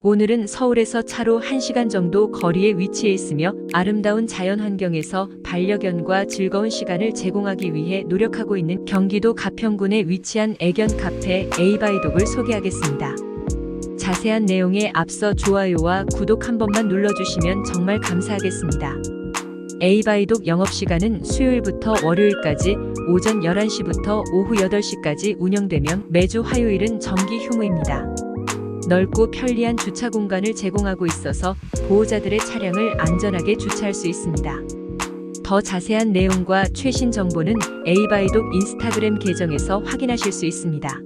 오늘은 서울에서 차로 1시간 정도 거리에 위치해 있으며 아름다운 자연 환경에서 반려견과 즐거운 시간을 제공하기 위해 노력하고 있는 경기도 가평군에 위치한 애견 카페 에이바이독을 소개하겠습니다. 자세한 내용에 앞서 좋아요와 구독 한 번만 눌러주시면 정말 감사하겠습니다. 에이바이독 영업시간은 수요일부터 월요일까지 오전 11시부터 오후 8시까지 운영되며 매주 화요일은 정기 휴무입니다. 넓고 편리한 주차 공간을 제공하고 있어서 보호자들의 차량을 안전하게 주차할 수 있습니다. 더 자세한 내용과 최신 정보는 에이바이독 인스타그램 계정에서 확인하실 수 있습니다.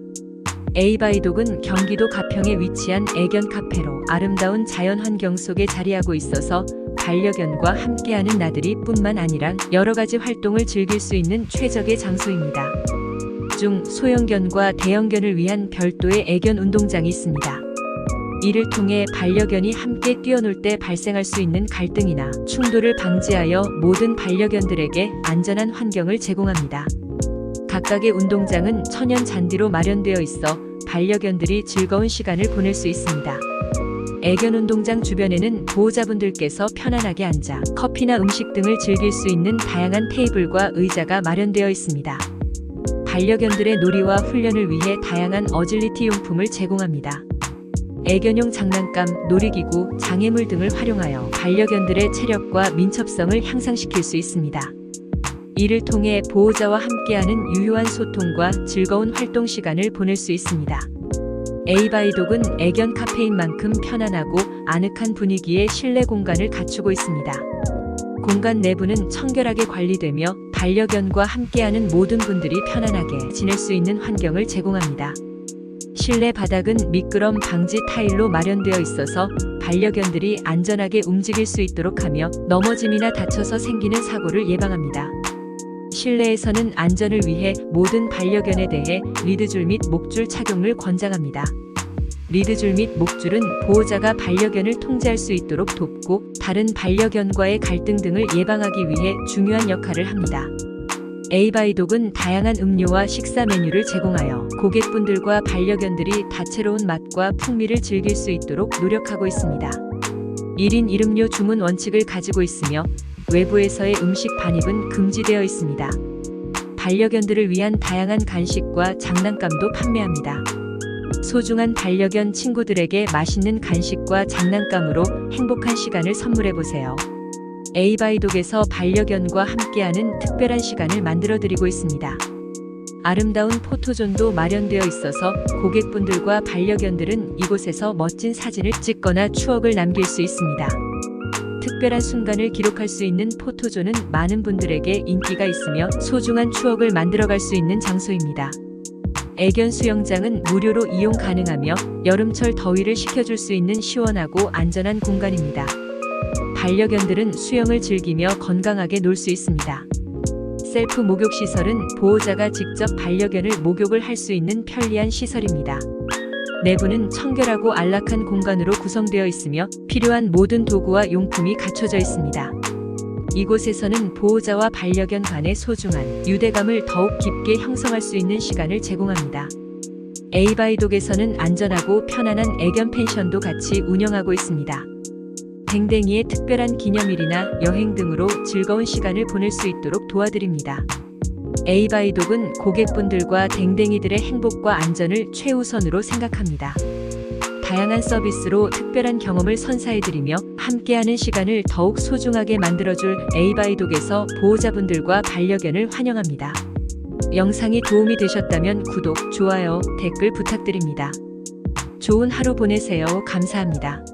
에이바이독은 경기도 가평에 위치한 애견 카페로 아름다운 자연 환경 속에 자리하고 있어서 반려견과 함께하는 나들이 뿐만 아니라 여러 가지 활동을 즐길 수 있는 최적의 장소입니다. 중 소형견과 대형견을 위한 별도의 애견 운동장이 있습니다. 이를 통해 반려견이 함께 뛰어놀 때 발생할 수 있는 갈등이나 충돌을 방지하여 모든 반려견들에게 안전한 환경을 제공합니다. 각각의 운동장은 천연 잔디로 마련되어 있어 반려견들이 즐거운 시간을 보낼 수 있습니다. 애견 운동장 주변에는 보호자분들께서 편안하게 앉아 커피나 음식 등을 즐길 수 있는 다양한 테이블과 의자가 마련되어 있습니다. 반려견들의 놀이와 훈련을 위해 다양한 어질리티 용품을 제공합니다. 애견용 장난감, 놀이기구, 장애물 등을 활용하여 반려견들의 체력과 민첩성을 향상시킬 수 있습니다. 이를 통해 보호자와 함께하는 유효한 소통과 즐거운 활동 시간을 보낼 수 있습니다. 에이바이독은 애견 카페인 만큼 편안하고 아늑한 분위기의 실내 공간을 갖추고 있습니다. 공간 내부는 청결하게 관리되며 반려견과 함께하는 모든 분들이 편안하게 지낼 수 있는 환경을 제공합니다. 실내 바닥은 미끄럼 방지 타일로 마련되어 있어서 반려견들이 안전하게 움직일 수 있도록 하며 넘어짐이나 다쳐서 생기는 사고를 예방합니다. 실내에서는 안전을 위해 모든 반려견에 대해 리드줄 및 목줄 착용을 권장합니다. 리드줄 및 목줄은 보호자가 반려견을 통제할 수 있도록 돕고 다른 반려견과의 갈등 등을 예방하기 위해 중요한 역할을 합니다. 에이바이독은 다양한 음료와 식사 메뉴를 제공하여 고객분들과 반려견들이 다채로운 맛과 풍미를 즐길 수 있도록 노력하고 있습니다. 1인 1음료 주문 원칙을 가지고 있으며 외부에서의 음식 반입은 금지되어 있습니다. 반려견들을 위한 다양한 간식과 장난감도 판매합니다. 소중한 반려견 친구들에게 맛있는 간식과 장난감으로 행복한 시간을 선물해 보세요. 에이바이독에서 반려견과 함께하는 특별한 시간을 만들어 드리고 있습니다. 아름다운 포토존도 마련되어 있어서 고객분들과 반려견들은 이곳에서 멋진 사진을 찍거나 추억을 남길 수 있습니다. 특별한 순간을 기록할 수 있는 포토존은 많은 분들에게 인기가 있으며 소중한 추억을 만들어갈 수 있는 장소입니다. 애견 수영장은 무료로 이용 가능하며 여름철 더위를 식혀줄 수 있는 시원하고 안전한 공간입니다. 반려견들은 수영을 즐기며 건강하게 놀 수 있습니다. 셀프 목욕 시설은 보호자가 직접 반려견을 목욕을 할 수 있는 편리한 시설입니다. 내부는 청결하고 안락한 공간으로 구성되어 있으며 필요한 모든 도구와 용품이 갖춰져 있습니다. 이곳에서는 보호자와 반려견 간의 소중한 유대감을 더욱 깊게 형성할 수 있는 시간을 제공합니다. 에이바이독에서는 안전하고 편안한 애견 펜션도 같이 운영하고 있습니다. 댕댕이의 특별한 기념일이나 여행 등으로 즐거운 시간을 보낼 수 있도록 도와드립니다. 에이바이독은 고객분들과 댕댕이들의 행복과 안전을 최우선으로 생각합니다. 다양한 서비스로 특별한 경험을 선사해드리며 함께하는 시간을 더욱 소중하게 만들어줄 에이바이독에서 보호자분들과 반려견을 환영합니다. 영상이 도움이 되셨다면 구독, 좋아요, 댓글 부탁드립니다. 좋은 하루 보내세요. 감사합니다.